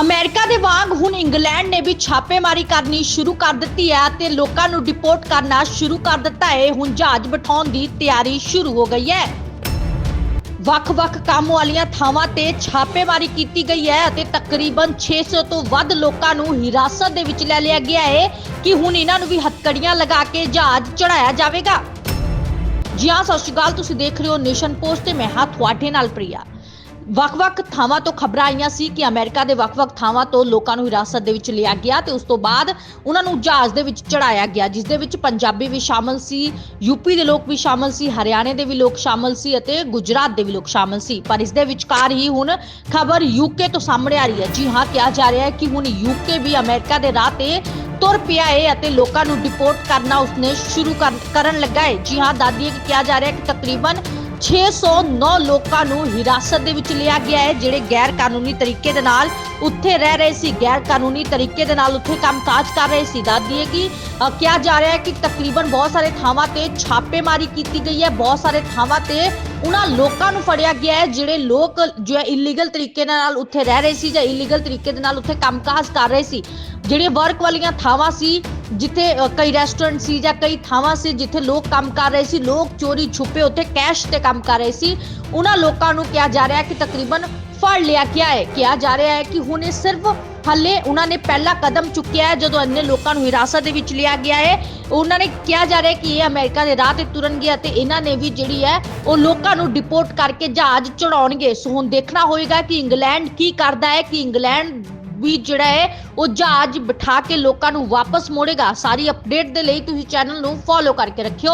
America ਦੇ ਵਾਂਗ ਹੁਣ ਇੰਗਲੈਂਡ ਨੇ ਵੀ ਛਾਪੇਮਾਰੀ ਕਰਨੀ ਸ਼ੁਰੂ ਕਰ ਦਿੱਤੀ ਹੈ ਤੇ ਲੋਕਾਂ ਨੂੰ ਡਿਪੋਰਟ ਕਰਨਾ ਸ਼ੁਰੂ ਕਰ ਦਿੱਤਾ ਹੈ। ਹੁਣ ਜਹਾਜ਼ ਬਿਠਾਉਣ ਦੀ ਤਿਆਰੀ ਸ਼ੁਰੂ ਹੋ ਗਈ ਹੈ। ਵੱਖ-ਵੱਖ ਕੰਮ ਵਾਲੀਆਂ ਥਾਵਾਂ ਤੇ ਛਾਪੇਮਾਰੀ ਕੀਤੀ ਗਈ ਹੈ ਅਤੇ ਤਕਰੀਬਨ 600 ਤੋਂ ਵੱਧ ਲੋਕਾਂ ਨੂੰ ਹਿਰਾਸਤ ਦੇ ਵਿੱਚ ਲੈ ਲਿਆ ਗਿਆ ਹੈ ਕਿ ਹੁਣ ਇਹਨਾਂ ਨੂੰ ਵੀ ਹੱਥਕੜੀਆਂ ਲਗਾ ਕੇ ਜਹਾਜ਼ ਚੜਾਇਆ ਜਾਵੇਗਾ। ਜੀ ਹਾਂ, ਸਤਿ ਸ਼੍ਰੀ ਅਕਾਲ। ਤੁਸੀਂ ਦੇਖ ਰਹੇ ਹੋ ਨੇਸ਼ਨ ਪੋਸਟ ਤੇ ਮੈਂ ਹਾਂ ਤੁਹਾਡੇ ਨਾਲ ਪ੍ਰਿਆ। ਵੱਖ-ਵੱਖ ਥਾਵਾਂ ਤੋਂ ਖਬਰਾਂ ਆਈਆਂ ਸੀ ਕਿ ਅਮਰੀਕਾ ਦੇ ਵੱਖ-ਵੱਖ ਥਾਵਾਂ ਤੋਂ ਲੋਕਾਂ ਨੂੰ ਹਿਰਾਸਤ ਦੇ ਵਿੱਚ ਲਿਆ ਗਿਆ ਤੇ ਉਸ ਤੋਂ ਬਾਅਦ ਉਹਨਾਂ ਨੂੰ ਜਹਾਜ਼ ਦੇ ਵਿੱਚ ਚੜਾਇਆ ਗਿਆ, ਜਿਸ ਦੇ ਵਿੱਚ ਪੰਜਾਬੀ ਵੀ ਸ਼ਾਮਲ ਸੀ ਯੂਪੀ ਦੇ ਲੋਕ ਵੀ ਸ਼ਾਮਲ ਸੀ, ਹਰਿਆਣੇ ਦੇ ਵੀ ਲੋਕ ਸ਼ਾਮਲ ਸੀ ਅਤੇ ਗੁਜਰਾਤ ਦੇ ਵੀ ਲੋਕ ਸ਼ਾਮਲ ਸੀ। ਪਰ ਇਸ ਦੇ ਵਿਚਕਾਰ ਹੀ ਹੁਣ ਖਬਰ ਯੂਕੇ ਤੋਂ ਸਾਹਮਣੇ ਆ ਰਹੀ ਹੈ। ਜੀ ਹਾਂ, ਕਿਹਾ ਜਾ ਰਿਹਾ ਹੈ ਕਿ ਹੁਣ ਯੂਕੇ ਵੀ ਅਮਰੀਕਾ ਦੇ ਰਾਹ ਤੇ ਤੁਰ ਪਿਆ ਏ ਅਤੇ ਲੋਕਾਂ ਨੂੰ ਡਿਪੋਰਟ ਕਰਨਾ ਉਸਨੇ ਸ਼ੁਰੂ ਕਰਨ ਲੱਗਾ ਏ। ਜੀ ਹਾਂ ਦਾਦੀ ਕਿ ਕਿਹਾ ਜਾ ਰਿਹਾ ਹੈ ਕਿ ਤਕਰੀਬਨ 609 ਲੋਕਾਂ ਨੂੰ ਹਿਰਾਸਤ ਦੇ ਵਿੱਚ ਲਿਆ ਗਿਆ ਹੈ, ਜਿਹੜੇ ਗੈਰ ਕਾਨੂੰਨੀ ਤਰੀਕੇ ਦੇ ਨਾਲ ਉੱਥੇ ਰਹਿ ਰਹੇ ਸੀ। ਗੈਰ ਕਾਨੂੰਨੀ ਤਰੀਕੇ ਦੇ ਨਾਲ ਉੱਥੇ ਕੰਮਕਾਜ ਕਰ ਰਹੇ ਸੀ। ਦਾਦੀ ਹੈ ਕਿ ਕਿਹਾ ਜਾ ਰਿਹਾ ਹੈ ਕਿ ਤਕਰੀਬਨ ਬਹੁਤ ਸਾਰੇ ਥਾਵਾਂ ਤੇ ਛਾਪੇਮਾਰੀ ਕੀਤੀ ਗਈ ਹੈ। ਬਹੁਤ ਸਾਰੇ ਥਾਵਾਂ ਤੇ ਉਹਨਾਂ ਲੋਕਾਂ ਨੂੰ ਫੜਿਆ ਗਿਆ ਹੈ, ਜਿਹੜੇ ਲੋਕ ਜੋ ਇਲੀਗਲ ਤਰੀਕੇ ਨਾਲ ਉੱਥੇ ਰਹਿ ਰਹੇ ਸੀ ਜਾਂ ਇਲੀਗਲ ਤਰੀਕੇ ਦੇ ਨਾਲ ਉੱਥੇ ਕੰਮਕਾਜ ਕਰ ਰਹੇ ਸੀ। ਜਿਹੜੀਆਂ ਵਰਕ ਵਾਲੀਆਂ ਥਾਵਾਂ ਸੀ ਜਿੱਥੇ ਕਈ ਰੈਸਟੋਰੈਂਟ ਸੀ ਜਾਂ ਕਈ ਥਾਵਾਂ ਸੀ ਜਿੱਥੇ ਲੋਕ ਕੰਮ ਕਰ ਰਹੇ ਸੀ, ਲੋਕ ਚੋਰੀ ਛੁਪੇ ਉੱਥੇ ਕੈਸ਼ ਤੇ ਕੰਮ ਕਰ ਰਹੇ ਸੀ। ਉਹਨਾਂ ਲੋਕਾਂ ਨੂੰ ਕਿਹਾ ਜਾ ਰਿਹਾ ਕਿ ਤਕਰੀਬਨ ਫੜ ਲਿਆ ਗਿਆ ਹੈ। ਕਿਹਾ ਜਾ ਰਿਹਾ ਹੈ ਕਿ ਹੁਣ ਇਹ ਸਿਰਫ ਹੱਲੇ ਉਹਨਾਂ ਨੇ ਪਹਿਲਾ ਕਦਮ ਚੁੱਕਿਆ ਹੈ, ਜਦੋਂ ਇੰਨੇ ਲੋਕਾਂ ਨੂੰ ਹਿਰਾਸਤ ਦੇ ਵਿੱਚ ਲਿਆ ਗਿਆ ਹੈ। ਉਹਨਾਂ ਨੇ ਕਿਹਾ ਜਾ ਰਿਹਾ ਕਿ ਇਹ ਅਮਰੀਕਾ ਦੇ ਰਾਹ ਤੇ ਤੁਰਨਗੇ ਅਤੇ ਇਹਨਾਂ ਨੇ ਵੀ ਜਿਹੜੀ ਹੈ, ਉਹ ਲੋਕਾਂ ਨੂੰ ਡਿਪੋਰਟ ਕਰਕੇ ਜਹਾਜ਼ ਚੜਾਉਣਗੇ। ਸੋ ਹੁਣ ਦੇਖਣਾ ਹੋਏਗਾ ਕਿ ਇੰਗਲੈਂਡ ਕੀ ਕਰਦਾ ਹੈ, ਕਿ ਇੰਗਲੈਂਡ ਵੀ ਜਿਹੜਾ ਹੈ, ਉਹ ਜਹਾਜ਼ ਬਿਠਾ ਕੇ ਲੋਕਾਂ ਨੂੰ ਵਾਪਸ ਮੋੜੇਗਾ। ਸਾਰੀ ਅਪਡੇਟ ਦੇ ਲਈ ਤੁਸੀਂ ਚੈਨਲ ਨੂੰ ਫੋਲੋ ਕਰਕੇ ਰੱਖਿਓ।